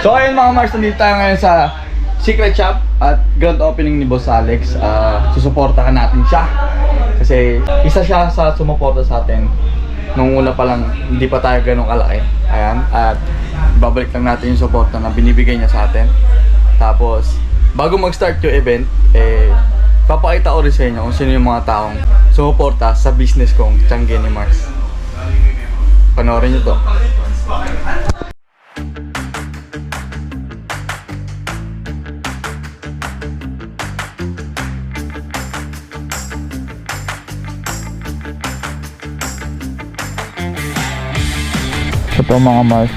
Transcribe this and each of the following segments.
So ayun mga Mars, nandito tayo ngayon sa Secret Shop at grand opening ni Boss Alex. Ah, susuportahan natin siya. Kasi isa siya sa sumuporta sa atin. Nung una pa lang, hindi pa tayo ganun kalaki. Ayan, at babalik lang natin yung suporta na binibigay niya sa atin. Tapos, bago mag-start yung event, eh, papakita ko rin sa inyo kung sino yung mga taong sumuporta sa business kong Changi ni Mars. Panoorin nyo to. Ito mga Mars,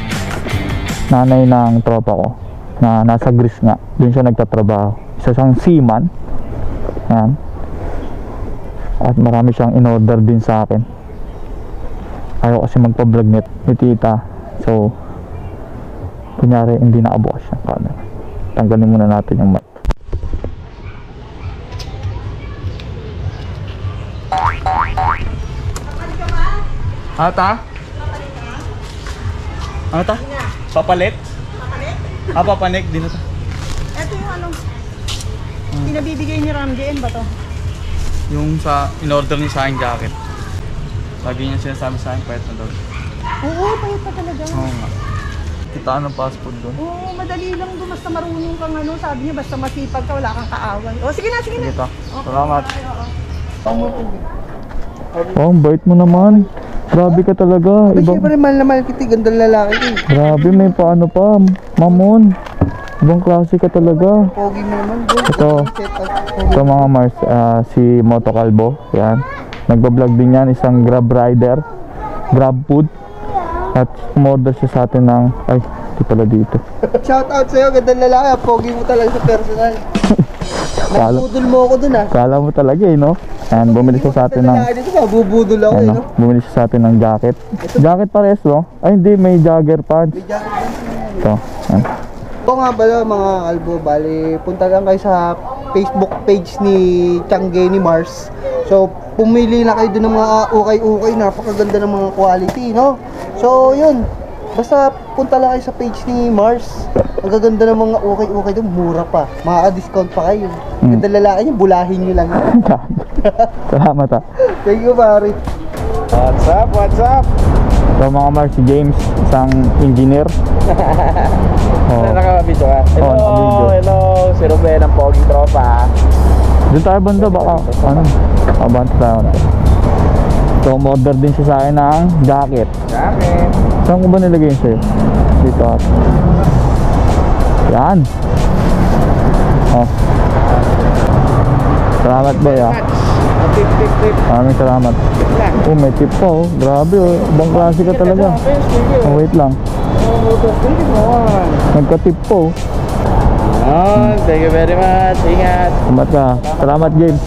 nanay ng tropa ko na nasa Greece nga. Doon siya nagtatrabaho. Isa siyang seaman. Yan. At marami siyang in-order din sa akin. Ayaw kasi magpa-vlog ni, ni tita. So, kunyari hindi nakabukas yung camera. Tanggalin muna natin yung mic. Ata? Ano ta? Papalit? Ah, papanik din ito. Ito yung ano, pinabibigay ni Ram JN ba to? Yung sa in-order niya sa akin jacket. Lagi niya sinasabi sa akin, pahit na daw. Oo, payat pa talaga. Oo nga. Kitaan ng passport doon. Oo, madali lang doon. Basta marunong kang ano, sabi niya, basta masipag ka, wala kang kaaway. O, sige na, sige na. Sige ta. Salamat. Oo. Oh, bait mo naman. Grabe ka talaga. Ibang, syempre, mahal na mahal kita, gandang lalaki eh. grabe, may paano pa. Mamon. Ibang klase ka talaga. Pogi mo naman, bro. Ito. Ito mga Mars, ah, si Moto Calvo. Yan. Nagbablog din yan, isang grab rider. Grab food. At umorder siya sa atin ng, ay, di pala dito. Shout out sa'yo, gandang lalaki. Pogi mo talaga sa personal. Kala, Nagpudol mo ako dun ah. kala mo talaga eh, no? Yan, bumili siya sa atin ng, Lalaki dito, mabubudol ako eh, no? bumili siya sa atin ng jacket. Jacket pares, no? Ay, hindi, may jogger pants. May jacket lang siya. Ito, yan. Ito nga pala mga kalbo, bali, punta lang kayo sa Facebook page ni Changgay ni Mars. So, pumili na kayo dun ng mga ukay-ukay, napakaganda ng mga quality, no? So, yun. Basta punta lang kayo sa page ni Mars. Ang gaganda ng mga ukay-ukay doon, mura pa. Maka-discount pa kayo. Mm. Ganda lalaki niya, bulahin nyo lang. Salamat ah. Thank you, pare. What's up? What's up? So mga Mars, si James, isang engineer. oh. Nakakabidyo ka? Hello, Oo, nakabidyo. hello. Si Ruben ang poging tropa. Doon tayo banda baka, ano, abante tayo na. So, umorder din siya sa akin ng jacket. Jacket. Saan ko ba nilagay yun sa'yo? Dito at. Yan. Oh. Salamat boy ah. Tip, tip, tip. Maraming salamat. Oh, may tip pa oh. Grabe oh. Ibang klase ka talaga. Oh, wait lang. Nagka-tip po. Oh, thank you very much. Ingat. Salamat ka. Salamat James.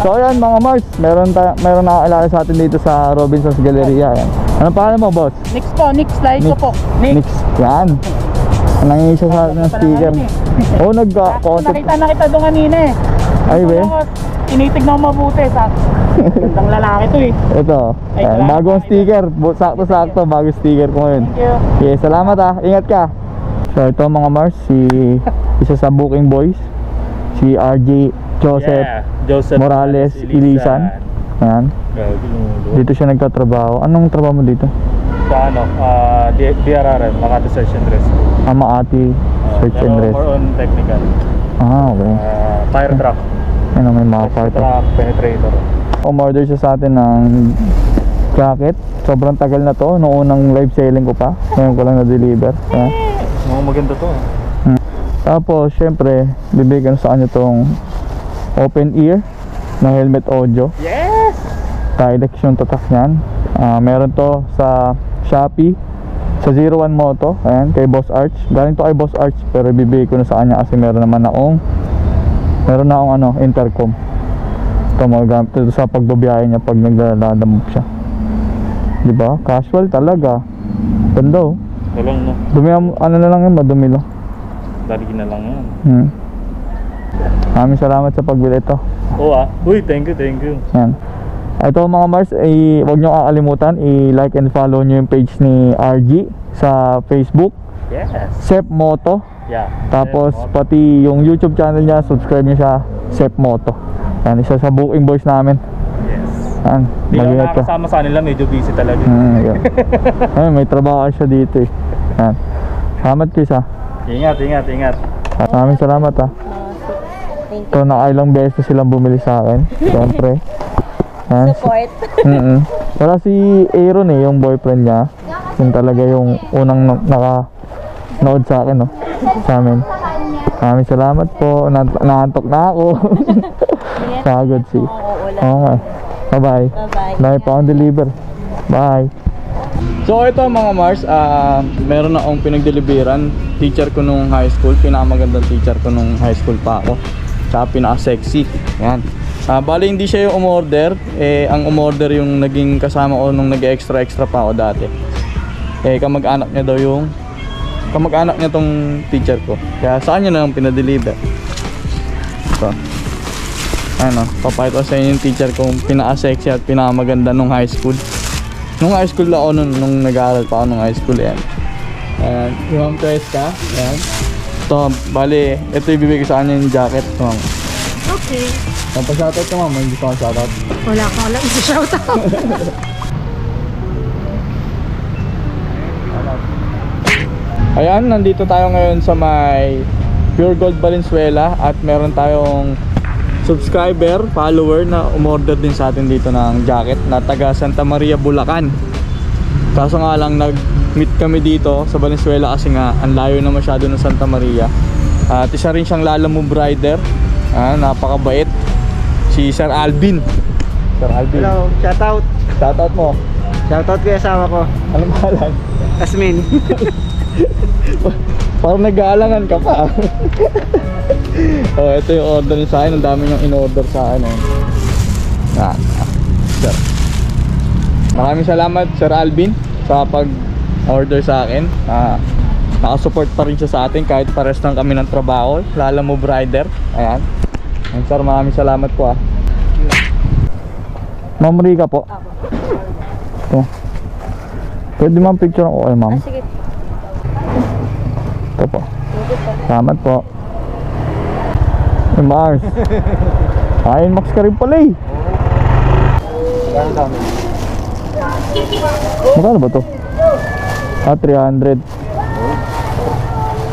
So ayan mga Mars, meron tayo meron nakakilala sa atin dito sa Robinson's Galleria. Ayan. Anong pangalan mo, boss? Nix po, Nix, like ko po. Nix. Yan. Nangingi siya sa atin ng sticker. Oo, oh, nagka-concept. Nakita na kita doon kanina eh. Ay, be. Tinitignan mo mabuti sa gandang lalaki to eh. Ito. Ay, Ayan, salamat. bagong sticker. Bu- Sakto-sakto, bagong sticker ko ngayon. Thank you. Okay, salamat ah. Ingat ka. So ito mga Mars, si isa sa Booking Boys, si RJ Joseph Yeah, Joseph Morales Ilisan. Ayan. Dito siya nagtatrabaho. Anong trabaho mo dito? Sa ano, uh, DRRM, Makati Search and Rescue. Ama Ati Uh, Search pero and Rescue. More on technical. Ah, okay. Uh, fire truck. Ano may mga part. Truck, penetrator. Umorder siya sa atin ng jacket. Sobrang tagal na to. Noong unang live selling ko pa. Ngayon ko lang na-deliver. Ayan. Oh, maganda to. ah. Tapos, syempre, bibigyan sa kanya tong open ear na helmet audio. Yes! Tilex yung tatak niyan. Ah, meron to sa Shopee sa 01 Moto. Ayan, kay Boss Arch. Galing to kay Boss Arch pero bibigay ko na sa kanya kasi meron naman akong meron na akong ano, intercom. Ito magagamit ito sa pagbabiyahe niya pag naglaladamog siya. Di ba? Casual talaga. Ganda oh. Ito lang, no? Dumi ano na lang yun, madumi lang. Dali na lang yan. Hmm. Maraming salamat sa pagbili ito. Oo ah. Uy, thank you, thank you. Yan. Ito mga Mars, eh, huwag nyo kakalimutan i-like and follow nyo yung page ni RG sa Facebook Yes. Sep Moto. Yeah. Tapos Then, pati yung YouTube channel niya, subscribe niyo siya, Sep Moto. Yan, isa sa booking boys namin. Yes. Yan, Hindi lang mag-ingat ka. nakakasama sa kanila, medyo busy talaga. Hmm, yan. Ayun, may trabaho siya dito eh. Yan. Salamat Chris ah. Ingat, ingat, ingat. Maraming salamat ah. Ito nakailang beses na silang bumili sa akin. Siyempre. Yan. Support. Mm Wala si Aaron eh, yung boyfriend niya. Yung talaga yung unang na- naka nood sa akin, no? Sa amin. Maraming salamat po. Na naantok na ako. Pagod si. Nga. Bye-bye. Bye-bye. Dahil pa akong deliver. Bye. So ito mga Mars, ah meron na akong pinagdeliveran. Teacher ko nung high school, pinakamagandang teacher ko nung high school pa ako. Tsaka pinaka-sexy. Yan. Ah, bali hindi siya yung umorder, eh ang umorder yung naging kasama ko nung nag-extra extra pa ako dati. Eh kamag-anak niya daw yung kamag-anak niya tong teacher ko. Kaya sa kanya na lang pinadeliver. So, ano, papakita sa inyo yung teacher kong pinaka-sexy at pinakamaganda nung high school. Nung high school ako nun, nung nag-aaral pa ako nung high school yan. Ayan, yung Ma'am Treska, ayan. Ito, bali, ito ibibigay sa kanya yung jacket. Ito, Okay. Pampashoutout ka ma'am, may gusto kang shoutout. Wala ka wala isi-shout out. Ayan, nandito tayo ngayon sa may Pure Gold Valenzuela at meron tayong subscriber, follower na umorder din sa atin dito ng jacket na taga Santa Maria, Bulacan. Kaso nga lang nag-meet kami dito sa Valenzuela kasi nga ang layo na masyado ng Santa Maria. At isa rin siyang Lala Move rider. Ah, napakabait. Si Sir Alvin. Sir Alvin. Hello, shout out. Shoutout mo. Shout out ko asawa ko, Anong pangalan? Asmin. Parang nag-aalangan ka pa. oh, ito yung order niya sa akin. Ang dami niyang in-order sa akin. Eh. Ah, sir. Maraming salamat, Sir Alvin, sa pag-order sa akin. Ah, nakasupport pa rin siya sa atin kahit pares lang kami ng trabaho. Lala Move Rider. Ayan. Ayan, sir, maraming salamat po ah. Ma'am Rica po. Ito. Pwede ma'am picture ako kay ma'am. Ah, sige. Ito po. Salamat po. Hey, Mars. Ayun, Max ka rin pala eh. Magkano ba to? Ah, 300.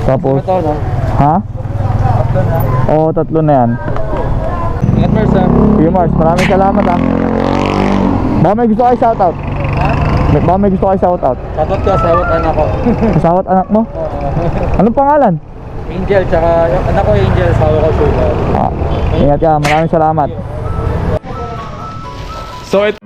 Tapos, ha? Oo, tatlo na yan. Ingat, Mars, ha? Sige Mars, maraming salamat ah. Baka may gusto kayo shoutout? May- Baka may gusto kayo shoutout? Shoutout ko, sawat anak ko. Kasawat anak mo? Anong pangalan? Angel, tsaka anak ko Angel, sawa ko Sugar. Ah, ingat ka, maraming salamat. So it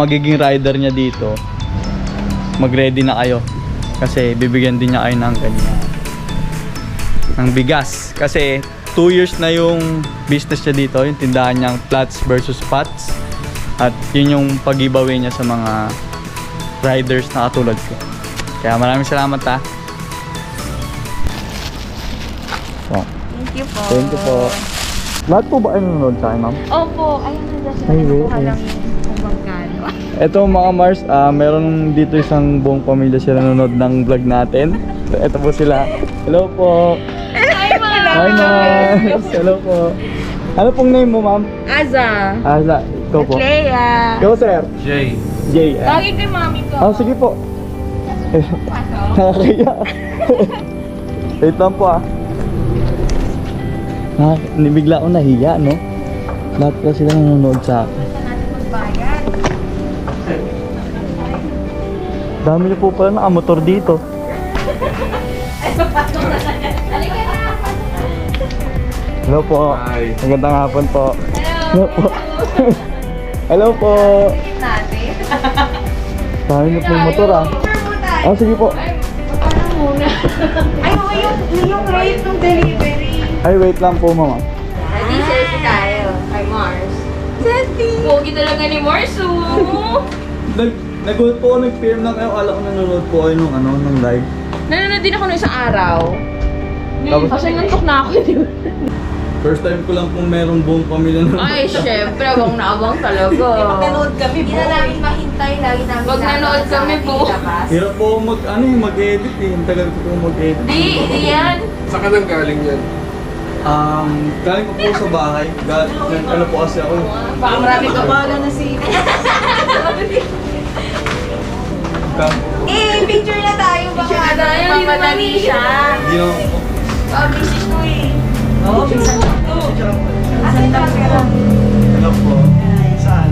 magiging rider niya dito, mag-ready na kayo. Kasi bibigyan din niya kayo ng ganyan. Ng bigas. Kasi 2 years na yung business niya dito, yung tindahan niyang flats versus pots. At yun yung pag-giveaway niya sa mga riders na katulad ko. Kaya maraming salamat ha. So, Thank you po. thank you po. Lahat po ba ay nanonood sa akin, ma'am? Opo, ayun na dyan. Ay, wait, Kuha wait. lang yun Ito mga Mars, ah, meron dito isang buong pamilya sila nanonood ng vlog natin. Ito po sila. Hello po. Hi, Mama! Hi Mars. Hello po. Ano pong name mo ma'am? Aza. Asa, ikaw po. Clea. Ikaw sir? Jay. Jay. ah. Lagi kay mami ko. Ah, sige po. Nakakaya. Wait lang po ah. Ha, bigla ako nahiya, no? Lahat po sila nanonood sa akin. Dami niyo po pala nakamotor dito. Hello po. Hi. Magandang hapon po. Hello po. Hello po. Dami niyo po motor ah. Ah, sige po. Parang muna. Ay, okay yung, yung rate ng delivery. Ay, wait lang po mama. Ready, selfie tayo. Kay Mars. Selfie! Pogi talaga ni Mars, oh. Nag Nag-hold po ako, nag-film lang kayo. Kala ko nanonood po kayo nung ano, nung live. Nanonood din ako nung isang araw. Tapos- Kasi nantok na ako, di ba? First time ko lang pong merong buong pamilya nanonood. Ay, syempre, abang na abang talaga. Pag nanood kami, Hindi na namin mahintay, lagi namin Pag nanood kami, po. Hirap po ako mag, ano eh, mag-edit eh. Ang tagal ko po mag-edit. Di, di yan. Saan ka nang galing yan? Um, galing ko po sa bahay. Gal nag- ano po kasi ako. Baka marami ka ba? Gal- Eh, picture na tayo. Baka picture na tayo. Mamadali siya. Hindi po. Oh, busy ko eh. Oo, busy ko. Asan na ka? Hello po. Saan?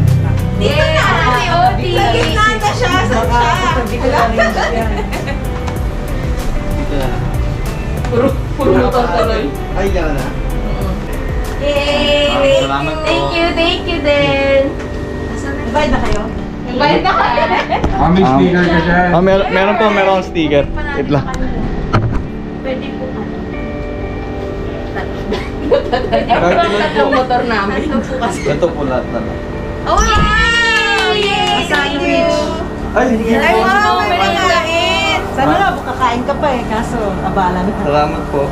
Dito na kasi, Odi. Sa gitna na siya. Saan siya? Puro, puro motor tuloy. Ay, yan na. Yay! Thank you, thank you, thank you din. Bayad na kayo? Bayad na kayo. Ah, may sticker ka dyan. Ah, mer meron po, meron akong sticker. Wait lang. Pwede po. Tatlong motor namin. Ito po lahat na lang. Oh, wow! Yay! Thank you! Ay, hindi Ay, po. wow! May nakain! Sana nga, kakain ka pa eh, kaso abala na. Salamat po.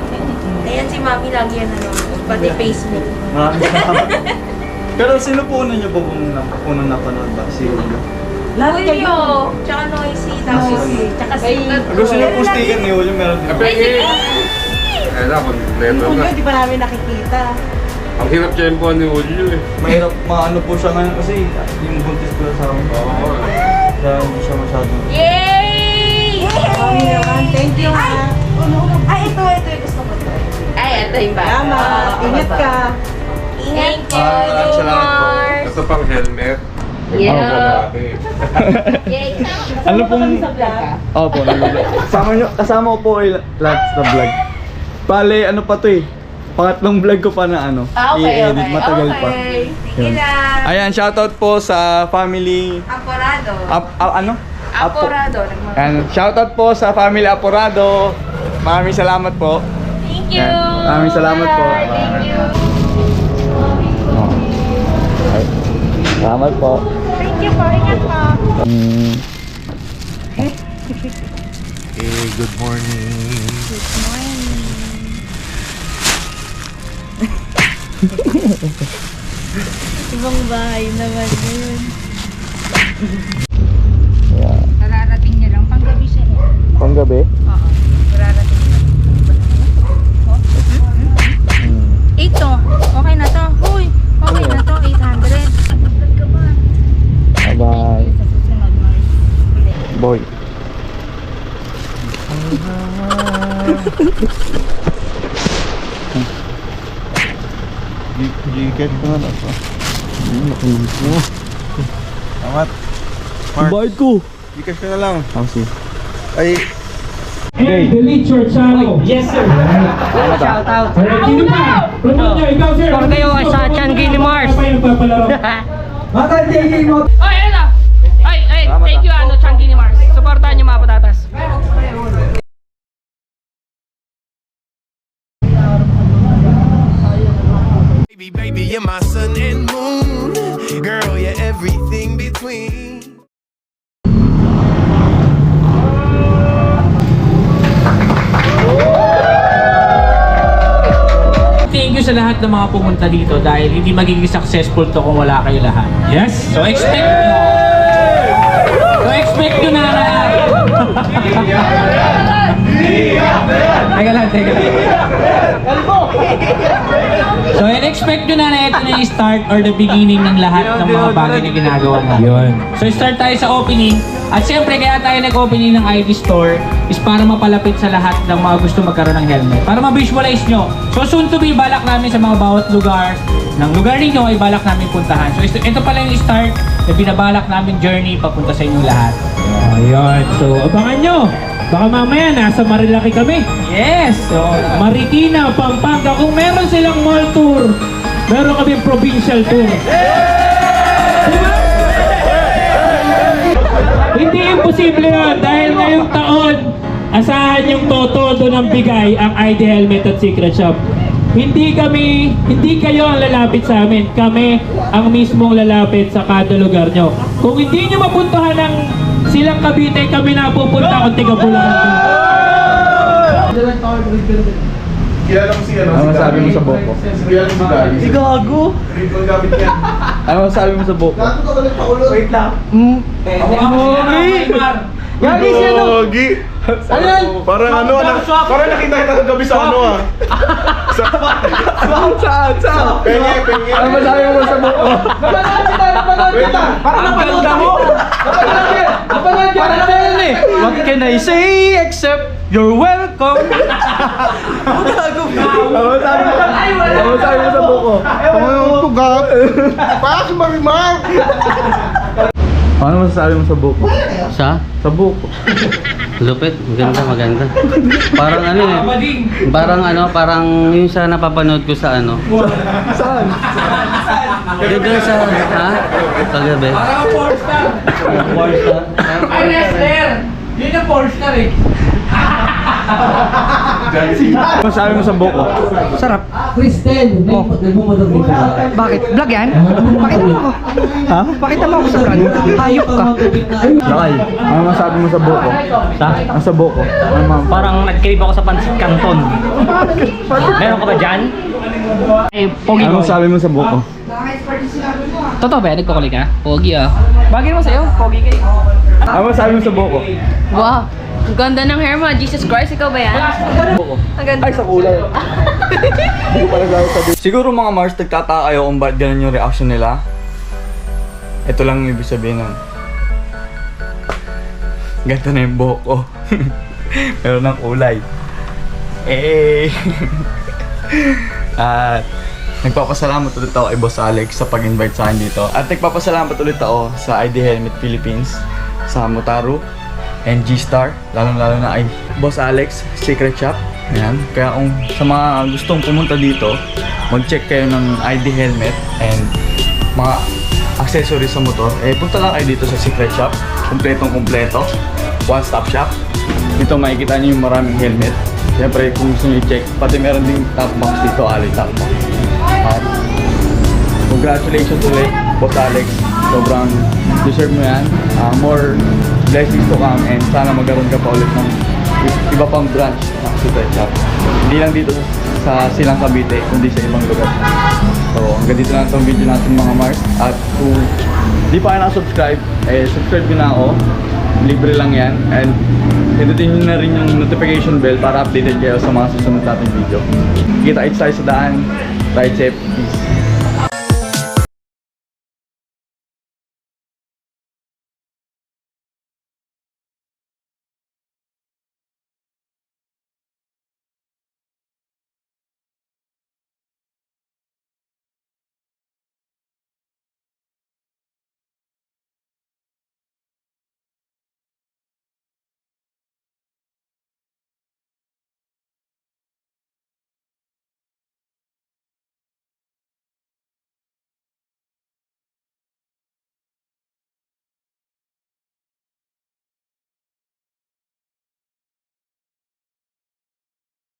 Ayan si Mami lagi yan ano, pati Facebook. Maraming salamat. Pero sino po una niyo po kung na, unang napanood ba? Si Julio. Lahat kayo. Julio, tsaka Noisy, tapos, tsaka si Gusto niyo po sticker ni Julio, meron din. Ape, eh. Ayun na, kompleto Yung na. Julio, di pa namin nakikita. Ang hirap tiyempo ni Julio eh. Mahirap maano po siya ngayon kasi yung buntis ko sa akin. Oo. Kaya hindi siya masyadong... Yay! Mami naman, thank you ha. Ay, ito, ito yung gusto ko to. Ay, ito yung bata. Salamat, ingat ka. Thank you, Ah, maraming salamat po. Mars. Ito pang helmet. Yeah. Yay! Ano pong... Opo, nag-vlog. Kasama nyo, kasama ko po kayo lahat sa vlog. Bale, ano pa to eh. Pangatlong vlog ko pa na ano. Ah, okay, i-edit, okay. matagal pa. okay. Sige Yun. Ayan, shoutout po sa family... Aporado. Ap, ap- ano? Apo- Aporado. nagmamahal. Ayan, shoutout po sa family Aporado. Maraming salamat po. Thank you. Maraming salamat po. Bye. Thank you. Ay, salamat po. Thank you po, ingat po. Mm, Hey, good morning. Ibang bahay naman yun. yeah. Nararating niya lang. Panggabi siya eh. Panggabi? Oo. Nararating niya lang. Mm. Ito. Okay na to. Huy. Okay na to. 800. Pagdag ka ba? Bye-bye. Sa susunod mo. Boy. Gigat ko na to. Nakulit mo. Amat. Mark. Bayad ko. Gcash ka na lang. Ah, sige. Ay, Hey, delete your channel. Yes, sir. Shout out. Sino pa? Promote nyo, ikaw, sir. Huwag kayo sa Changi ni Mars. Pa yung papalaro. Oy, Baby, baby, you're my sun and moon. Girl, you're everything between. Thank you sa lahat ng mga pumunta dito dahil hindi magiging successful to kung wala kayo lahat. Yes? So expect nyo. So expect nyo na na. Teka lang, teka lang. So in-expect nyo na na ito na yung start or the beginning ng lahat ng mga bagay na ginagawa natin. So start tayo sa opening. At siyempre kaya tayo nag-opening ng ID store is para mapalapit sa lahat ng mga gusto magkaroon ng helmet. Para ma-visualize nyo. So soon to be balak namin sa mga bawat lugar ng lugar ninyo ay balak namin puntahan. So ito, ito pala yung start na binabalak namin journey papunta sa inyong lahat. Ayun. So, abangan nyo. Baka mamaya nasa Marilaki kami. Yes! So, Marikina, Pampanga. Kung meron silang mall tour, meron kami provincial tour. Diba? Hindi imposible yun dahil ngayong taon, asahan yung toto ng bigay ang ID Helmet at Secret Shop. Hindi kami, hindi kayo ang lalapit sa amin. Kami ang mismong lalapit sa kada lugar nyo. Kung hindi nyo mapuntahan ng silang Cavite, kami na pupunta kung tiga Bulacan. Kilala mo si ano? Ano masabi mo sa Boko? Kilala mo si Gary? Si Gago. Ritual gamit niya. Ano masabi mo sa Boko? Gago ka ulit pakulot. Wait lang. Gagi si ano? Gagi. Ano yan? Parang ano, na, parang nakita kita kagabi sa ano ah. Sa Saan? Saan? penye, penye. Ano masabi mo sa Boko? Wait lang. Parang napanood mo. Napanood ka na yan eh. What can I say except you're welcome? Ano masabi mo? Ano masabi mo sa Boko? Pangayon ko gag. Para si Marimar. Ano masasabi mo sa Boko? Sa? Sa Boko. Lupit, maganda, maganda. Parang ano eh. Parang ano, parang yung sa napapanood ko sa ano. Saan? Yung doon sa, ha? Kagabi. Parang four star. Four star. Ay, wrestler! Yung four star eh. Ano masabi mo sa Boko? Sarap. Kristen, oh. nagmumadog dito. Bakit? Vlog yan? Pakita mo ako. Ha? Pakita mo ako sa vlog. Hayop ka. Lakay. Ano masabi mo sa Boko? Sa? Ang sa Boko? Ano? Parang nag-crave ako sa pansit canton. Meron ka ba dyan? Eh, pogi Ano masabi mo sa Boko? Totoo ba? Nagkukuli ka? Pogi ah. Bagay mo sa'yo? Pogi kayo. Ano masabi mo sa Boko? Wow. Ang ganda ng hair mo. Jesus Christ, ikaw ba yan? Ang ganda. Ay, sa kulay. Ko sabi. Siguro mga Mars, nagtataka kayo kung ba't ganun yung reaction nila. Ito lang yung ibig sabihin nun. Ganito na yung buhok ko. Meron ng kulay. Eh. At nagpapasalamat ulit ako kay Boss Alex sa pag-invite sa akin dito. At nagpapasalamat ulit ako sa ID Helmet Philippines, sa Mutaru, and G-Star, lalong-lalo na ay Boss Alex Secret Shop. Ayan. Kaya kung sa mga gustong pumunta dito, mag-check kayo ng ID helmet and mga accessories sa motor, eh punta lang kayo dito sa Secret Shop. Kompletong kompleto. One-stop shop. Dito makikita niyo yung maraming helmet. Siyempre, kung gusto niyo i-check, pati meron ding top box dito, Ali top box. At congratulations ulit, Boss Alex. Sobrang deserve mo yan. Ah, more blessings to come and sana magkaroon ka pa ulit ng iba pang branch ng Secret Shop. Hindi lang dito sa Silang Cavite, kundi sa ibang lugar. So, hanggang dito na itong video natin mga Mars. At kung di pa kayo nakasubscribe, eh, subscribe nyo na ako. Libre lang yan. And pindutin nyo na rin yung notification bell para updated kayo sa mga susunod nating video. Kita-kits tayo sa daan. Ride safe. Peace.